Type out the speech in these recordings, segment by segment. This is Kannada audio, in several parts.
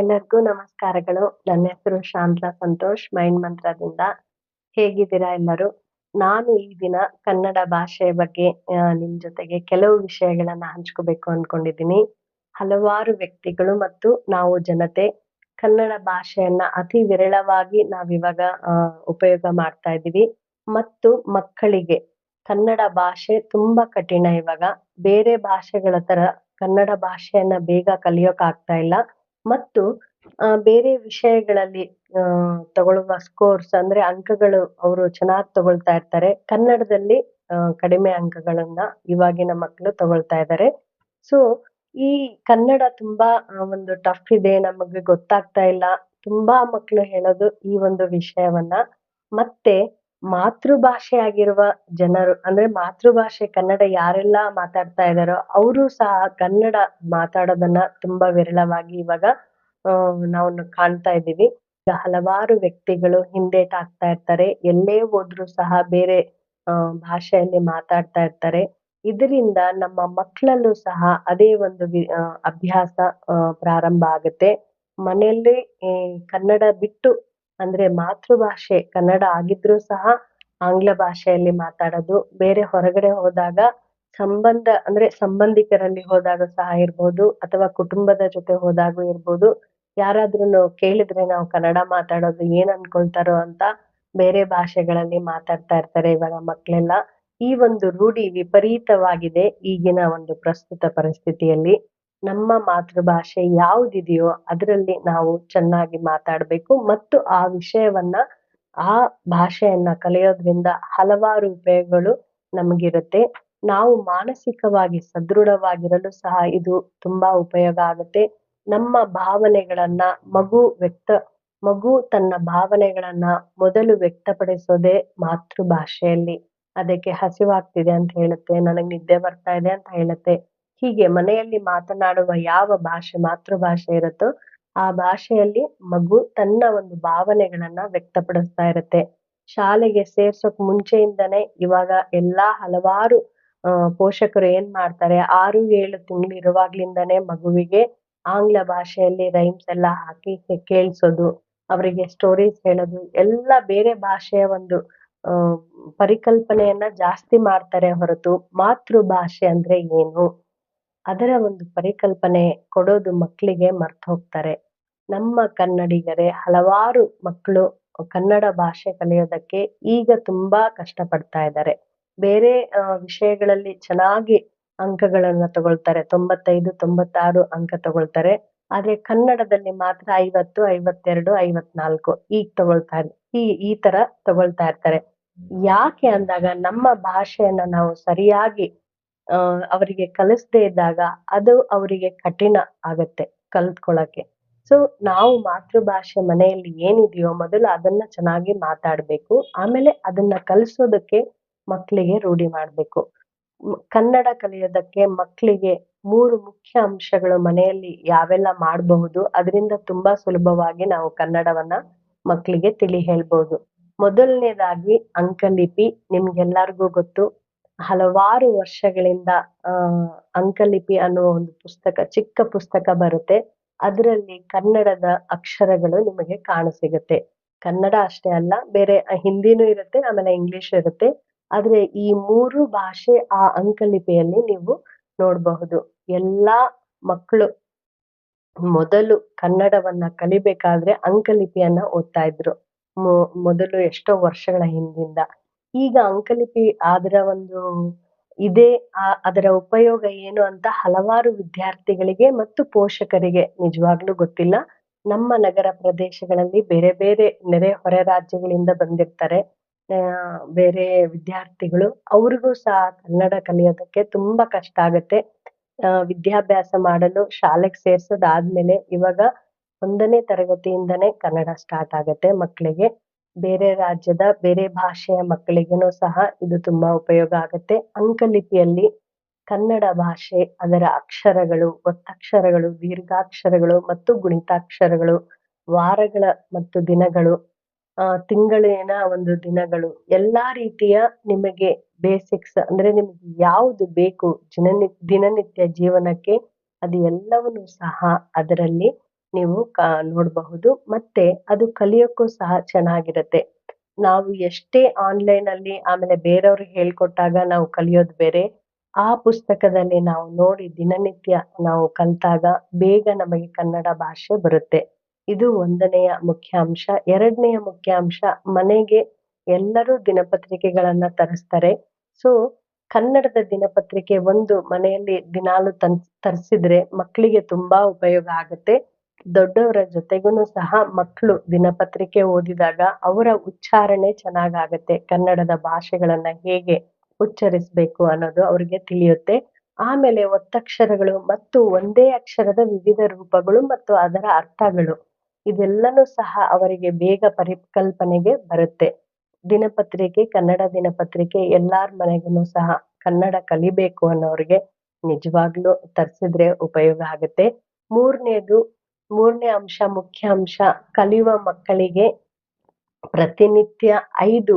ಎಲ್ಲರಿಗೂ ನಮಸ್ಕಾರಗಳು. ನನ್ನ ಹೆಸರು ಶಾಂತಾ ಸಂತೋಷ್ ಮೈಂಡ್ ಮಂತ್ರದಿಂದ ಹೇಗಿದ್ದೀರಾ ಎಲ್ಲರೂ? ನಾನು ಈ ದಿನ ಕನ್ನಡ ಭಾಷೆಯ ಬಗ್ಗೆ ನಿಮ್ ಜೊತೆಗೆ ಕೆಲವು ವಿಷಯಗಳನ್ನ ಹಂಚ್ಕೋಬೇಕು ಅನ್ಕೊಂಡಿದ್ದೀನಿ. ಹಲವಾರು ವ್ಯಕ್ತಿಗಳು ಮತ್ತು ನಾವು ಜನತೆ ಕನ್ನಡ ಭಾಷೆಯನ್ನ ಅತಿ ವಿರಳವಾಗಿ ನಾವಿವಾಗ ಉಪಯೋಗ ಮಾಡ್ತಾ ಇದ್ದೀವಿ. ಮತ್ತು ಮಕ್ಕಳಿಗೆ ಕನ್ನಡ ಭಾಷೆ ತುಂಬಾ ಕಠಿಣ ಇವಾಗ. ಬೇರೆ ಭಾಷೆಗಳ ತರ ಕನ್ನಡ ಭಾಷೆಯನ್ನ ಬೇಗ ಕಲಿಯೋಕ್ ಆಗ್ತಾ ಇಲ್ಲ. ಮತ್ತು ಬೇರೆ ವಿಷಯಗಳಲ್ಲಿ ತಗೊಳ್ಳುವ ಸ್ಕೋರ್ಸ್ ಅಂದ್ರೆ ಅಂಕಗಳು ಅವರು ಚೆನ್ನಾಗಿ ತಗೊಳ್ತಾ ಇರ್ತಾರೆ. ಕನ್ನಡದಲ್ಲಿ ಕಡಿಮೆ ಅಂಕಗಳನ್ನ ಇವಾಗಿನ ಮಕ್ಕಳು ತಗೊಳ್ತಾ ಇದ್ದಾರೆ ಸೊ ಈ ಕನ್ನಡ ತುಂಬಾ ಒಂದು ಟಫ್ ಇದೆ, ನಮಗೆ ಗೊತ್ತಾಗ್ತಾ ಇಲ್ಲ. ತುಂಬಾ ಮಕ್ಕಳು ಹೇಳೋದು ಈ ಒಂದು ವಿಷಯವನ್ನ. ಮತ್ತೆ, ಮಾತೃಭಾಷೆ ಆಗಿರುವ ಜನರು, ಅಂದ್ರೆ ಮಾತೃಭಾಷೆ ಕನ್ನಡ ಯಾರೆಲ್ಲ ಮಾತಾಡ್ತಾ ಇದ್ದಾರೋ ಅವರು ಸಹ ಕನ್ನಡ ಮಾತಾಡೋದನ್ನ ತುಂಬಾ ವಿರಳವಾಗಿ ಇವಾಗ ಆ, ನಾವು ಕಾಣ್ತಾ ಇದ್ದೀವಿ. ಈಗ ಹಲವಾರು ವ್ಯಕ್ತಿಗಳು ಹಿಂದೇಟಾಗ್ತಾ ಇರ್ತಾರೆ. ಎಲ್ಲೇ ಹೋದ್ರು ಸಹ ಬೇರೆ ಅಹ್ ಭಾಷೆಯಲ್ಲಿ ಮಾತಾಡ್ತಾ ಇರ್ತಾರೆ. ಇದರಿಂದ ನಮ್ಮ ಮಕ್ಕಳಲ್ಲೂ ಸಹ ಅದೇ ಒಂದು ಆ, ಅಭ್ಯಾಸ ಪ್ರಾರಂಭ ಆಗುತ್ತೆ. ಮನೆಯಲ್ಲಿ ಕನ್ನಡ ಬಿಟ್ಟು ಅಂದ್ರೆ ಮಾತೃಭಾಷೆ ಕನ್ನಡ ಆಗಿದ್ರೂ ಸಹ ಆಂಗ್ಲ ಭಾಷೆಯಲ್ಲಿ ಮಾತಾಡೋದು ಬೇರೆ ಹೊರಗಡೆ ಹೋದಾಗ ಸಂಬಂಧ ಅಂದ್ರೆ ಸಂಬಂಧಿಕರಲ್ಲಿ ಹೋದಾಗ ಸಹ ಇರ್ಬೋದು ಅಥವಾ ಕುಟುಂಬದ ಜೊತೆ ಹೋದಾಗೂ ಇರ್ಬೋದು. ಯಾರಾದ್ರೂ ಕೇಳಿದ್ರೆ ನಾವು ಕನ್ನಡ ಮಾತಾಡೋದು ಏನ್ ಅನ್ಕೊಳ್ತಾರೋ ಅಂತ ಬೇರೆ ಭಾಷೆಗಳಲ್ಲಿ ಮಾತಾಡ್ತಾ ಇರ್ತಾರೆ ಇವಾಗ ಮಕ್ಕಳೆಲ್ಲ ಈ ಒಂದು ರೂಢಿ ವಿಪರೀತವಾಗಿದೆ ಈಗಿನ ಒಂದು ಪ್ರಸ್ತುತ ಪರಿಸ್ಥಿತಿಯಲ್ಲಿ. ನಮ್ಮ ಮಾತೃಭಾಷೆ ಯಾವುದಿದೆಯೋ ಅದರಲ್ಲಿ ನಾವು ಚೆನ್ನಾಗಿ ಮಾತಾಡ್ಬೇಕು ಮತ್ತು ಆ ವಿಷಯವನ್ನ, ಆ ಭಾಷೆಯನ್ನ ಕಲಿಯೋದ್ರಿಂದ ಹಲವಾರು ಉಪಯೋಗಗಳು ನಮಗಿರುತ್ತೆ. ನಾವು ಮಾನಸಿಕವಾಗಿ ಸದೃಢವಾಗಿರಲು ಸಹ ಇದು ತುಂಬಾ ಉಪಯೋಗ ಆಗುತ್ತೆ. ನಮ್ಮ ಭಾವನೆಗಳನ್ನ ಮಗು ವ್ಯಕ್ತ, ಮಗು ತನ್ನ ಭಾವನೆಗಳನ್ನ ಮೊದಲು ವ್ಯಕ್ತಪಡಿಸೋದೇ ಮಾತೃಭಾಷೆಯಲ್ಲಿ. ಅದಕ್ಕೆ ಹಸಿವಾಗ್ತಿದೆ ಅಂತ ಹೇಳುತ್ತೆ, ನನಗೆ ನಿದ್ದೆ ಬರ್ತಾ ಇದೆ ಅಂತ ಹೇಳುತ್ತೆ. ಹೀಗೆ ಮನೆಯಲ್ಲಿ ಮಾತನಾಡುವ ಯಾವ ಭಾಷೆ, ಮಾತೃಭಾಷೆ ಇರುತ್ತೋ ಆ ಭಾಷೆಯಲ್ಲಿ ಮಗು ತನ್ನ ಒಂದು ಭಾವನೆಗಳನ್ನ ವ್ಯಕ್ತಪಡಿಸ್ತಾ ಇರುತ್ತೆ. ಶಾಲೆಗೆ ಸೇರ್ಸೋಕ್ ಮುಂಚೆಯಿಂದನೇ ಇವಾಗ ಎಲ್ಲಾ ಹಲವಾರು ಪೋಷಕರು ಏನ್ ಮಾಡ್ತಾರೆ, ಆರು, ಏಳು ತಿಂಗಳು ಇರುವಾಗ್ಲಿಂದನೇ ಮಗುವಿಗೆ ಆಂಗ್ಲ ಭಾಷೆಯಲ್ಲಿ ರೈಮ್ಸ್ ಎಲ್ಲ ಹಾಕಿ ಕೇಳಿಸೋದು, ಅವರಿಗೆ ಸ್ಟೋರೀಸ್ ಹೇಳೋದು, ಎಲ್ಲ ಬೇರೆ ಭಾಷೆಯ ಒಂದು ಪರಿಕಲ್ಪನೆಯನ್ನ ಜಾಸ್ತಿ ಮಾಡ್ತಾರೆ ಹೊರತು ಮಾತೃಭಾಷೆ ಅಂದ್ರೆ ಏನು? ಅದರ ಒಂದು ಪರಿಕಲ್ಪನೆ ಕೊಡೋದು ಮಕ್ಕಳಿಗೆ ಮರ್ತು ಹೋಗ್ತಾರೆ. ನಮ್ಮ ಕನ್ನಡಿಗರೇ ಹಲವಾರು ಮಕ್ಕಳು ಕನ್ನಡ ಭಾಷೆ ಕಲಿಯೋದಕ್ಕೆ ಈಗ ತುಂಬಾ ಕಷ್ಟಪಡ್ತಾ ಇದ್ದಾರೆ. ಬೇರೆ ವಿಷಯಗಳಲ್ಲಿ ಚೆನ್ನಾಗಿ ಅಂಕಗಳನ್ನ ತಗೊಳ್ತಾರೆ. ತೊಂಬತ್ತೈದು ತೊಂಬತ್ತಾರು ಅಂಕ ತಗೊಳ್ತಾರೆ. ಆದ್ರೆ ಕನ್ನಡದಲ್ಲಿ ಮಾತ್ರ ಐವತ್ತು ಐವತ್ತೆರಡು ಐವತ್ನಾಲ್ಕು ಈಗ ತಗೊಳ್ತಾ ಈ ಈ ತರ ತಗೊಳ್ತಾ ಇರ್ತಾರೆ. ಯಾಕೆ ಅಂದಾಗ ನಮ್ಮ ಭಾಷೆಯನ್ನ ನಾವು ಸರಿಯಾಗಿ ಆ, ಅವರಿಗೆ ಕಲಿಸದೇ ಇದ್ದಾಗ ಅದು ಅವರಿಗೆ ಕಠಿಣ ಆಗತ್ತೆ ಕಲ್ತ್ಕೊಳಕ್ಕೆ. ಸೊ ನಾವು ಮಾತೃಭಾಷೆ ಮನೆಯಲ್ಲಿ ಏನಿದೆಯೋ ಮೊದಲು ಅದನ್ನ ಚೆನ್ನಾಗಿ ಮಾತಾಡ್ಬೇಕು. ಆಮೇಲೆ ಅದನ್ನ ಕಲಿಸೋದಕ್ಕೆ ಮಕ್ಕಳಿಗೆ ರೂಢಿ ಮಾಡ್ಬೇಕು. ಕನ್ನಡ ಕಲಿಯೋದಕ್ಕೆ ಮಕ್ಕಳಿಗೆ ಮೂರು ಮುಖ್ಯ ಅಂಶಗಳು ಮನೆಯಲ್ಲಿ ಯಾವೆಲ್ಲ ಮಾಡಬಹುದು, ಅದರಿಂದ ತುಂಬಾ ಸುಲಭವಾಗಿ ನಾವು ಕನ್ನಡವನ್ನ ಮಕ್ಕಳಿಗೆ ತಿಳಿ ಹೇಳ್ಬೋದು ಮೊದಲನೇದಾಗಿ ಅಂಕಲಿಪಿ, ನಿಮ್ಗೆಲ್ಲರಿಗೂ ಗೊತ್ತು. ಹಲವಾರು ವರ್ಷಗಳಿಂದ ಅಂಕಲಿಪಿ ಅನ್ನುವ ಒಂದು ಪುಸ್ತಕ, ಚಿಕ್ಕ ಪುಸ್ತಕ ಬರುತ್ತೆ. ಅದರಲ್ಲಿ ಕನ್ನಡದ ಅಕ್ಷರಗಳು ನಿಮಗೆ ಕಾಣಸಿಗುತ್ತೆ. ಕನ್ನಡ ಅಷ್ಟೇ ಅಲ್ಲ, ಬೇರೆ ಹಿಂದಿನೂ ಇರುತ್ತೆ, ಆಮೇಲೆ ಇಂಗ್ಲಿಷ್ ಇರುತ್ತೆ. ಆದ್ರೆ ಈ ಮೂರು ಭಾಷೆ ಆ ಅಂಕಲಿಪಿಯಲ್ಲಿ ನೀವು ನೋಡಬಹುದು. ಎಲ್ಲಾ ಮಕ್ಕಳು ಮೊದಲು ಕನ್ನಡವನ್ನ ಕಲಿಬೇಕಾದ್ರೆ ಅಂಕಲಿಪಿಯನ್ನ ಓದ್ತಾ ಇದ್ರು. ಮೊದಲು ಎಷ್ಟೋ ವರ್ಷಗಳ ಹಿಂದಿಂದ. ಈಗ ಅಂಕಲಿಪಿ ಅದರ ಒಂದು ಇದೆ ಅದರ ಉಪಯೋಗ ಏನು ಅಂತ ಹಲವಾರು ವಿದ್ಯಾರ್ಥಿಗಳಿಗೆ ಮತ್ತು ಪೋಷಕರಿಗೆ ನಿಜವಾಗ್ಲೂ ಗೊತ್ತಿಲ್ಲ. ನಮ್ಮ ನಗರ ಪ್ರದೇಶಗಳಲ್ಲಿ ಬೇರೆ ಬೇರೆ ನೆರೆ ಹೊರೆ ರಾಜ್ಯಗಳಿಂದ ಬಂದಿರ್ತಾರೆ. ಬೇರೆ ವಿದ್ಯಾರ್ಥಿಗಳು ಅವ್ರಿಗೂ ಸಹ ಕನ್ನಡ ಕಲಿಯೋದಕ್ಕೆ ತುಂಬಾ ಕಷ್ಟ ಆಗುತ್ತೆ. ಆ, ವಿದ್ಯಾಭ್ಯಾಸ ಮಾಡಲು ಶಾಲೆಗೆ ಸೇರ್ಸೋದಾದ್ಮೇಲೆ ಇವಾಗ ಒಂದನೇ ತರಗತಿಯಿಂದನೇ ಕನ್ನಡ ಸ್ಟಾರ್ಟ್ ಆಗತ್ತೆ ಮಕ್ಕಳಿಗೆ ಬೇರೆ ರಾಜ್ಯದ ಬೇರೆ ಭಾಷೆಯ ಮಕ್ಕಳಿಗೂ ಸಹ ಇದು ತುಂಬಾ ಉಪಯೋಗ ಆಗತ್ತೆ. ಅಂಕಲಿಪಿಯಲ್ಲಿ ಕನ್ನಡ ಭಾಷೆ ಅದರ ಅಕ್ಷರಗಳು ಒತ್ತಕ್ಷರಗಳು ದೀರ್ಘಾಕ್ಷರಗಳು ಮತ್ತು ಗುಣಿತಾಕ್ಷರಗಳು ವಾರಗಳ ಮತ್ತು ದಿನಗಳು ಆ, ತಿಂಗಳಿನ ಒಂದು ದಿನಗಳು, ಎಲ್ಲಾ ರೀತಿಯ ನಿಮಗೆ ಬೇಸಿಕ್ಸ್ ಅಂದ್ರೆ ನಿಮ್ಗೆ ಯಾವುದು ಬೇಕು ದಿನನಿ, ದಿನನಿತ್ಯ ಜೀವನಕ್ಕೆ, ಅದು ಎಲ್ಲವನ್ನು ಸಹ ಅದರಲ್ಲಿ ನೀವು ಕ, ನೋಡಬಹುದು. ಮತ್ತೆ ಅದು ಕಲಿಯೋಕ್ಕೂ ಸಹ ಚೆನ್ನಾಗಿರುತ್ತೆ. ನಾವು ಎಷ್ಟೇ ಆನ್ಲೈನ್ ಅಲ್ಲಿ ಆಮೇಲೆ ಬೇರೆಯವ್ರಿಗೆ ಹೇಳ್ಕೊಟ್ಟಾಗ ನಾವು ಕಲಿಯೋದು ಬೇರೆ. ಆ ಪುಸ್ತಕದಲ್ಲಿ ನಾವು ನೋಡಿ ದಿನನಿತ್ಯ ನಾವು ಕಲ್ತಾಗ ಬೇಗ ನಮಗೆ ಕನ್ನಡ ಭಾಷೆ ಬರುತ್ತೆ. ಇದು ಒಂದನೆಯ ಮುಖ್ಯಾಂಶ. ಎರಡನೆಯ ಮುಖ್ಯಾಂಶ, ಮನೆಗೆ ಎಲ್ಲರೂ ದಿನಪತ್ರಿಕೆಗಳನ್ನ ತರಿಸ್ತಾರೆ. ಸೊ, ಕನ್ನಡದ ದಿನಪತ್ರಿಕೆ ಒಂದು ಮನೆಯಲ್ಲಿ ದಿನಾಲು ತನ್, ತರಿಸಿದ್ರೆ ಮಕ್ಕಳಿಗೆ ತುಂಬಾ ಉಪಯೋಗ ಆಗುತ್ತೆ. ದೊಡ್ಡವರ ಜೊತೆಗೂನು ಸಹ ಮಕ್ಕಳು ದಿನಪತ್ರಿಕೆ ಓದಿದಾಗ ಅವರ ಉಚ್ಚಾರಣೆ ಚೆನ್ನಾಗಾಗತ್ತೆ. ಕನ್ನಡದ ಭಾಷೆಗಳನ್ನ ಹೇಗೆ ಉಚ್ಚರಿಸಬೇಕು ಅನ್ನೋದು ಅವ್ರಿಗೆ ತಿಳಿಯುತ್ತೆ. ಆಮೇಲೆ ಒತ್ತಕ್ಷರಗಳು ಮತ್ತು ಒಂದೇ ಅಕ್ಷರದ ವಿವಿಧ ರೂಪಗಳು ಮತ್ತು ಅದರ ಅರ್ಥಗಳು. ಇದೆಲ್ಲನೂ ಸಹ ಅವರಿಗೆ ಬೇಗ ಪರಿಕಲ್ಪನೆಗೆ ಬರುತ್ತೆ. ದಿನಪತ್ರಿಕೆ, ಕನ್ನಡ ದಿನಪತ್ರಿಕೆ, ಎಲ್ಲಾರ ಮನೆಗೂ ಸಹ ಕನ್ನಡ ಕಲಿಬೇಕು ಅನ್ನೋರಿಗೆ ನಿಜವಾಗ್ಲೂ ತರ್ಸಿದ್ರೆ ಉಪಯೋಗ ಆಗುತ್ತೆ. ಮೂರನೇದು, ಮೂರನೇ ಅಂಶ, ಮುಖ್ಯ ಅಂಶ, ಕಲಿಯುವ ಮಕ್ಕಳಿಗೆ ಪ್ರತಿನಿತ್ಯ ಐದು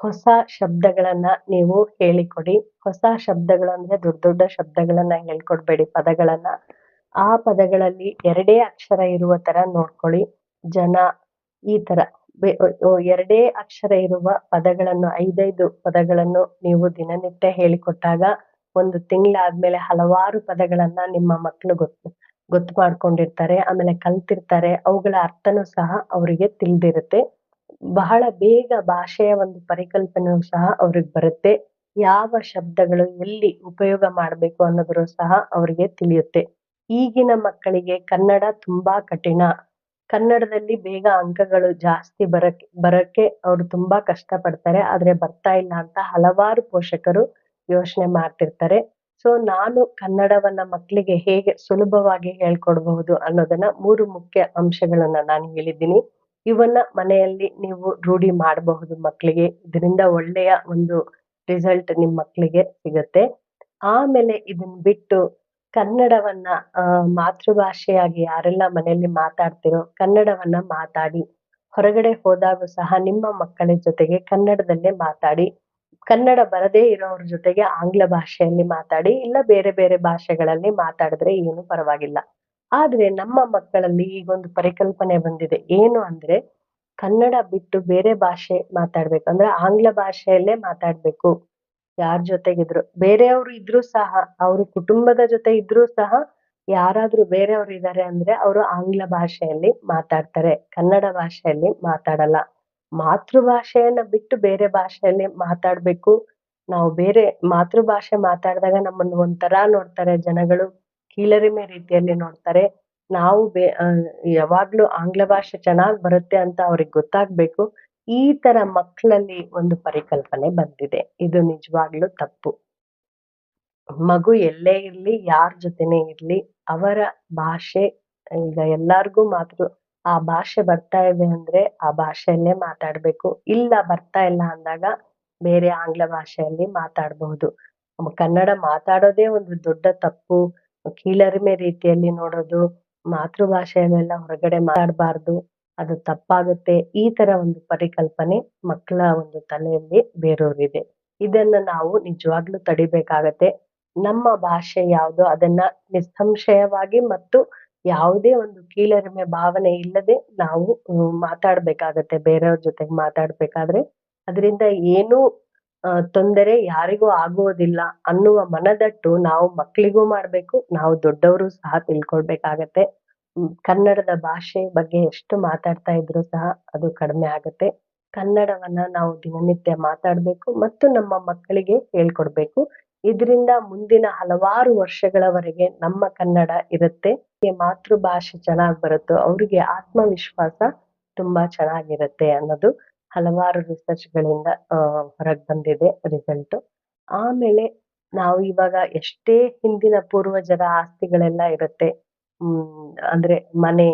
ಹೊಸ ಶಬ್ದಗಳನ್ನ ನೀವು ಹೇಳಿಕೊಡಿ. ಹೊಸ ಶಬ್ದಗಳು ಅಂದ್ರೆ ದೊಡ್ಡ ದೊಡ್ಡ ಶಬ್ದಗಳನ್ನ ಹೇಳ್ಕೊಡ್ಬೇಡಿ, ಪದಗಳನ್ನ. ಆ ಪದಗಳಲ್ಲಿ ಎರಡೇ ಅಕ್ಷರ ಇರುವ ತರ ನೋಡ್ಕೊಳ್ಳಿ. ಜನ ಈ ತರ. ಎರಡೇ ಅಕ್ಷರ ಇರುವ ಪದಗಳನ್ನು, ಐದೈದು ಪದಗಳನ್ನು ನೀವು ದಿನನಿತ್ಯ ಹೇಳಿಕೊಟ್ಟಾಗ ಒಂದು ತಿಂಗಳಾದ್ಮೇಲೆ ಹಲವಾರು ಪದಗಳನ್ನ ನಿಮ್ಮ ಮಕ್ಕಳು ಗೊತ್ತು ಗೊತ್ತು ಮಾಡ್ಕೊಂಡಿರ್ತಾರೆ, ಆಮೇಲೆ ಕಲ್ತಿರ್ತಾರೆ, ಅವುಗಳ ಅರ್ಥನೂ ಸಹ ಅವರಿಗೆ ತಿಳಿದಿರುತ್ತೆ. ಬಹಳ ಬೇಗ ಭಾಷೆಯ ಒಂದು ಪರಿಕಲ್ಪನೆಯೂ ಸಹ ಅವ್ರಿಗೆ ಬರುತ್ತೆ. ಯಾವ ಶಬ್ದಗಳು ಎಲ್ಲಿ ಉಪಯೋಗ ಮಾಡ್ಬೇಕು ಅನ್ನೋದ್ರು ಸಹ ಅವರಿಗೆ ತಿಳಿಯುತ್ತೆ. ಈಗಿನ ಮಕ್ಕಳಿಗೆ ಕನ್ನಡ ತುಂಬಾ ಕಠಿಣ. ಕನ್ನಡದಲ್ಲಿ ಬೇಗ ಅಂಕಗಳು ಜಾಸ್ತಿ ಬರಕ್ಕೆ ಬರಕ್ಕೆ ಅವ್ರು ತುಂಬಾ ಕಷ್ಟ ಪಡ್ತಾರೆ ಆದ್ರೆ ಬರ್ತಾ ಇಲ್ಲ ಅಂತ ಹಲವಾರು ಪೋಷಕರು ಯೋಚನೆ ಮಾಡ್ತಿರ್ತಾರೆ. ಸೊ, ನಾನು ಕನ್ನಡವನ್ನ ಮಕ್ಕಳಿಗೆ ಹೇಗೆ ಸುಲಭವಾಗಿ ಹೇಳ್ಕೊಡ್ಬಹುದು ಅನ್ನೋದನ್ನ ಮೂರು ಮುಖ್ಯ ಅಂಶಗಳನ್ನ ನಾನು ಹೇಳಿದ್ದೀನಿ. ಇವನ್ನ ಮನೆಯಲ್ಲಿ ನೀವು ರೂಢಿ ಮಾಡಬಹುದು ಮಕ್ಕಳಿಗೆ ಇದರಿಂದ ಒಳ್ಳೆಯ ಒಂದು ರಿಸಲ್ಟ್ ನಿಮ್ಮ ಮಕ್ಕಳಿಗೆ ಸಿಗತ್ತೆ. ಆಮೇಲೆ ಇದನ್ನ ಬಿಟ್ಟು ಕನ್ನಡವನ್ನ ಮಾತೃಭಾಷೆಯಾಗಿ ಯಾರೆಲ್ಲ ಮನೆಯಲ್ಲಿ ಮಾತಾಡ್ತಿರೋ ಕನ್ನಡವನ್ನ ಮಾತಾಡಿ. ಹೊರಗಡೆ ಹೋದಾಗೂ ಸಹ ನಿಮ್ಮ ಮಕ್ಕಳ ಜೊತೆಗೆ ಕನ್ನಡದಲ್ಲೇ ಮಾತಾಡಿ. ಕನ್ನಡ ಬರದೇ ಇರೋವ್ರ ಜೊತೆಗೆ ಆಂಗ್ಲ ಭಾಷೆಯಲ್ಲಿ ಮಾತಾಡಿ, ಇಲ್ಲ ಬೇರೆ ಬೇರೆ ಭಾಷೆಗಳಲ್ಲಿ ಮಾತಾಡಿದ್ರೆ ಏನು ಪರವಾಗಿಲ್ಲ. ಆದ್ರೆ ನಮ್ಮ ಮಕ್ಕಳಲ್ಲಿ ಈಗೊಂದು ಪರಿಕಲ್ಪನೆ ಬಂದಿದೆ. ಏನು ಅಂದ್ರೆ ಕನ್ನಡ ಬಿಟ್ಟು ಬೇರೆ ಭಾಷೆ ಮಾತಾಡ್ಬೇಕು. ಅಂದ್ರೆ ಆಂಗ್ಲ ಭಾಷೆಯಲ್ಲೇ ಮಾತಾಡ್ಬೇಕು. ಯಾರ ಜೊತೆಗಿದ್ರು, ಬೇರೆಯವ್ರು ಇದ್ರು ಸಹ, ಅವ್ರ ಕುಟುಂಬದ ಜೊತೆ ಇದ್ರು ಸಹ ಯಾರಾದ್ರೂ ಬೇರೆಯವ್ರು ಇದಾರೆ ಅಂದ್ರೆ ಅವರು ಆಂಗ್ಲ ಭಾಷೆಯಲ್ಲಿ ಮಾತಾಡ್ತಾರೆ, ಕನ್ನಡ ಭಾಷೆಯಲ್ಲಿ ಮಾತಾಡಲ್ಲ. ಮಾತೃಭಾಷೆಯನ್ನ ಬಿಟ್ಟು ಬೇರೆ ಭಾಷೆಯಲ್ಲಿ ಮಾತಾಡ್ಬೇಕು. ನಾವು ಬೇರೆ ಮಾತೃಭಾಷೆ ಮಾತಾಡಿದಾಗ ನಮ್ಮನ್ನು ಒಂಥರ ನೋಡ್ತಾರೆ, ಜನಗಳು ಕೀಳರಿಮೆ ರೀತಿಯಲ್ಲಿ ನೋಡ್ತಾರೆ. ನಾವು ಬೇ ಯಾವಾಗ್ಲೂ ಆಂಗ್ಲ ಭಾಷೆ ಚೆನ್ನಾಗ್ ಬರುತ್ತೆ ಅಂತ ಅವ್ರಿಗೆ ಗೊತ್ತಾಗ್ಬೇಕು. ಈ ತರ ಮಕ್ಕಳಲ್ಲಿ ಒಂದು ಪರಿಕಲ್ಪನೆ ಬಂದಿದೆ. ಇದು ನಿಜವಾಗ್ಲೂ ತಪ್ಪು. ಮಗು ಎಲ್ಲೇ ಇರ್ಲಿ, ಯಾರ್ ಜೊತೆನೆ ಇರ್ಲಿ, ಅವರ ಭಾಷೆ, ಈಗ ಎಲ್ಲಾರ್ಗೂ ಮಾತ್ರ ಆ ಭಾಷೆ ಬರ್ತಾ ಇದೆ ಅಂದ್ರೆ ಆ ಭಾಷೆಯಲ್ಲೇ ಮಾತಾಡ್ಬೇಕು. ಇಲ್ಲ ಬರ್ತಾ ಇಲ್ಲ ಅಂದಾಗ ಬೇರೆ ಆಂಗ್ಲ ಭಾಷೆಯಲ್ಲಿ ಮಾತಾಡಬಹುದು. ಕನ್ನಡ ಮಾತಾಡೋದೇ ಒಂದು ದೊಡ್ಡ ತಪ್ಪು. ಕೀಳರಿಮೆ ರೀತಿಯಲ್ಲಿ ನೋಡೋದು, ಮಾತೃಭಾಷೆಯಲ್ಲೆಲ್ಲ ಹೊರಗಡೆ ಮಾತಾಡಬಾರ್ದು. ಅದು ತಪ್ಪಾಗುತ್ತೆ. ಈ ತರ ಒಂದು ಪರಿಕಲ್ಪನೆ ಮಕ್ಕಳ ಒಂದು ತಲೆಯಲ್ಲಿ ಬೇರೂರಿದೆ. ಇದನ್ನ ನಾವು ನಿಜವಾಗ್ಲೂ ತಡಿಬೇಕಾಗತ್ತೆ. ನಮ್ಮ ಭಾಷೆ ಯಾವುದು ಅದನ್ನ ನಿಸ್ಸಂಶಯವಾಗಿ ಮತ್ತು ಯಾವುದೇ ಒಂದು ಕೀಳರಿಮೆ ಭಾವನೆ ಇಲ್ಲದೆ ನಾವು ಮಾತಾಡ್ಬೇಕಾಗತ್ತೆ. ಬೇರೆಯವ್ರ ಜೊತೆಗೆ ಮಾತಾಡ್ಬೇಕಾದ್ರೆ ಅದರಿಂದ ಏನೂ ತೊಂದರೆ ಯಾರಿಗೂ ಆಗುವುದಿಲ್ಲ ಅನ್ನುವ ಮನದಟ್ಟು ನಾವು ಮಕ್ಕಳಿಗೂ ಮಾಡ್ಬೇಕು. ನಾವು ದೊಡ್ಡವರು ಸಹ ತಿಳ್ಕೊಳ್ಬೇಕಾಗತ್ತೆ. ಕನ್ನಡದ ಭಾಷೆ ಬಗ್ಗೆ ಎಷ್ಟು ಮಾತಾಡ್ತಾ ಇದ್ರು ಸಹ ಅದು ಕಡಿಮೆ ಆಗುತ್ತೆ. ಕನ್ನಡವನ್ನ ನಾವು ದಿನನಿತ್ಯ ಮಾತಾಡ್ಬೇಕು ಮತ್ತು ನಮ್ಮ ಮಕ್ಕಳಿಗೆ ಹೇಳ್ಕೊಡ್ಬೇಕು. ಇದರಿಂದ ಮುಂದಿನ ಹಲವಾರು ವರ್ಷಗಳವರೆಗೆ ನಮ್ಮ ಕನ್ನಡ ಇರುತ್ತೆ. ಮಾತೃಭಾಷೆ ಚೆನ್ನಾಗ್ ಬರುತ್ತೋ, ಅವ್ರಿಗೆ ಆತ್ಮವಿಶ್ವಾಸ ತುಂಬಾ ಚೆನ್ನಾಗಿರುತ್ತೆ ಅನ್ನೋದು ಹಲವಾರು ರಿಸರ್ಚ್ ಗಳಿಂದ ಹೊರಗ್ ಬಂದಿದೆ ರಿಸಲ್ಟ್ ಆಮೇಲೆ ನಾವು ಇವಾಗ ಎಷ್ಟೇ ಹಿಂದಿನ ಪೂರ್ವಜರ ಆಸ್ತಿಗಳೆಲ್ಲ ಇರುತ್ತೆ. ಹ್ಮ್, ಅಂದ್ರೆ ಮನೆ,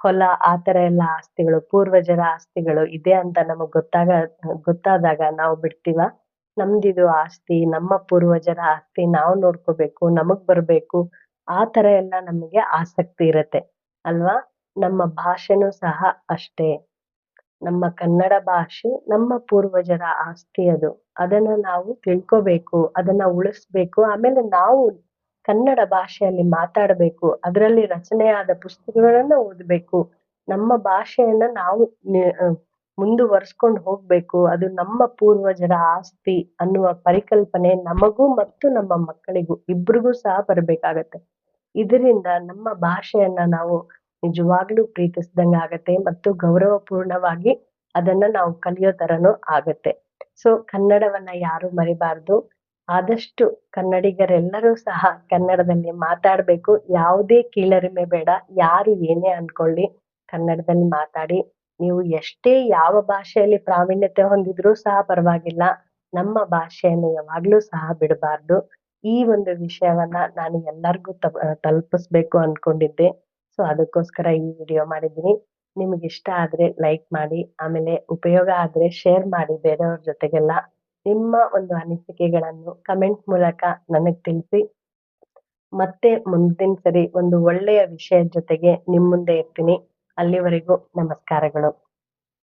ಹೊಲ ಆತರ ಎಲ್ಲ ಆಸ್ತಿಗಳು, ಪೂರ್ವಜರ ಆಸ್ತಿಗಳು ಇದೆ ಅಂತ ನಮಗ್ ಗೊತ್ತಾಗ, ಗೊತ್ತಾದಾಗ ನಾವು ಬಿಡ್ತೀವ? ನಮ್ದಿದು ಆಸ್ತಿ, ನಮ್ಮ ಪೂರ್ವಜರ ಆಸ್ತಿ ನಾವು ನೋಡ್ಕೋಬೇಕು, ನಮಗ್ ಬರ್ಬೇಕು, ಆ ತರ ಎಲ್ಲ ನಮಗೆ ಆಸಕ್ತಿ ಇರತ್ತೆ, ಅಲ್ವಾ? ನಮ್ಮ ಭಾಷೆನೂ ಸಹ ಅಷ್ಟೇ. ನಮ್ಮ ಕನ್ನಡ ಭಾಷೆ ನಮ್ಮ ಪೂರ್ವಜರ ಆಸ್ತಿ ಅದು. ಅದನ್ನ ನಾವು ತಿಳ್ಕೋಬೇಕು, ಅದನ್ನ ಉಳಿಸ್ಬೇಕು, ಆಮೇಲೆ ನಾವು ಕನ್ನಡ ಭಾಷೆಯಲ್ಲಿ ಮಾತಾಡಬೇಕು, ಅದರಲ್ಲಿ ರಚನೆಯಾದ ಪುಸ್ತಕಗಳನ್ನ ಓದಬೇಕು. ನಮ್ಮ ಭಾಷೆಯನ್ನ ನಾವು ಮುಂದುವರ್ಸ್ಕೊಂಡು ಹೋಗ್ಬೇಕು. ಅದು ನಮ್ಮ ಪೂರ್ವಜರ ಆಸ್ತಿ ಅನ್ನುವ ಪರಿಕಲ್ಪನೆ ನಮಗೂ ಮತ್ತು ನಮ್ಮ ಮಕ್ಕಳಿಗೂ, ಇಬ್ರಿಗೂ ಸಹ ಬರಬೇಕಾಗತ್ತೆ. ಇದರಿಂದ ನಮ್ಮ ಭಾಷೆಯನ್ನ ನಾವು ನಿಜವಾಗ್ಲೂ ಪ್ರೀತಿಸಿದಂಗ ಆಗತ್ತೆ ಮತ್ತು ಗೌರವಪೂರ್ಣವಾಗಿ ಅದನ್ನ ನಾವು ಕಲಿಯೋ ತರನು ಆಗತ್ತೆ. ಸೊ, ಕನ್ನಡವನ್ನ ಯಾರು ಮರಿಬಾರ್ದು. ಆದಷ್ಟು ಕನ್ನಡಿಗರೆಲ್ಲರೂ ಸಹ ಕನ್ನಡದಲ್ಲಿ ಮಾತಾಡ್ಬೇಕು. ಯಾವುದೇ ಕೀಳರಿಮೆ ಬೇಡ. ಯಾರು ಏನೇ ಅನ್ಕೊಳ್ಳಿ ಕನ್ನಡದಲ್ಲಿ ಮಾತಾಡಿ. ನೀವು ಎಷ್ಟೇ ಯಾವ ಭಾಷೆಯಲ್ಲಿ ಪ್ರಾವೀಣ್ಯತೆ ಹೊಂದಿದ್ರೂ ಸಹ ಪರವಾಗಿಲ್ಲ. ನಮ್ಮ ಭಾಷೆಯನ್ನು ಯಾವಾಗ್ಲೂ ಸಹ ಬಿಡಬಾರ್ದು. ಈ ಒಂದು ವಿಷಯವನ್ನ ನಾನು ಎಲ್ಲರಿಗೂ ತಲುಪಿಸ್ಬೇಕು ಅನ್ಕೊಂಡಿದ್ದೆ. ಸೊ, ಅದಕ್ಕೋಸ್ಕರ ಈ ವಿಡಿಯೋ ಮಾಡಿದ್ದೀನಿ. ನಿಮ್ಗೆ ಇಷ್ಟ ಆದ್ರೆ ಲೈಕ್ ಮಾಡಿ, ಆಮೇಲೆ ಉಪಯೋಗ ಆದ್ರೆ ಶೇರ್ ಮಾಡಿ ಬೇರೆಯವ್ರ ಜೊತೆಗೆಲ್ಲ. ನಿಮ್ಮ ಒಂದು ಅನಿಸಿಕೆಗಳನ್ನು ಕಮೆಂಟ್ ಮೂಲಕ ನನಗ್ ತಿಳಿಸಿ. ಮತ್ತೆ ಮುಂದಿನ ಸರಿ ಒಂದು ಒಳ್ಳೆಯ ವಿಷಯದ ಜೊತೆಗೆ ನಿಮ್ಮ ಮುಂದೆ ಇರ್ತೀನಿ. ಅಲ್ಲಿವರೆಗೂ ನಮಸ್ಕಾರಗಳು.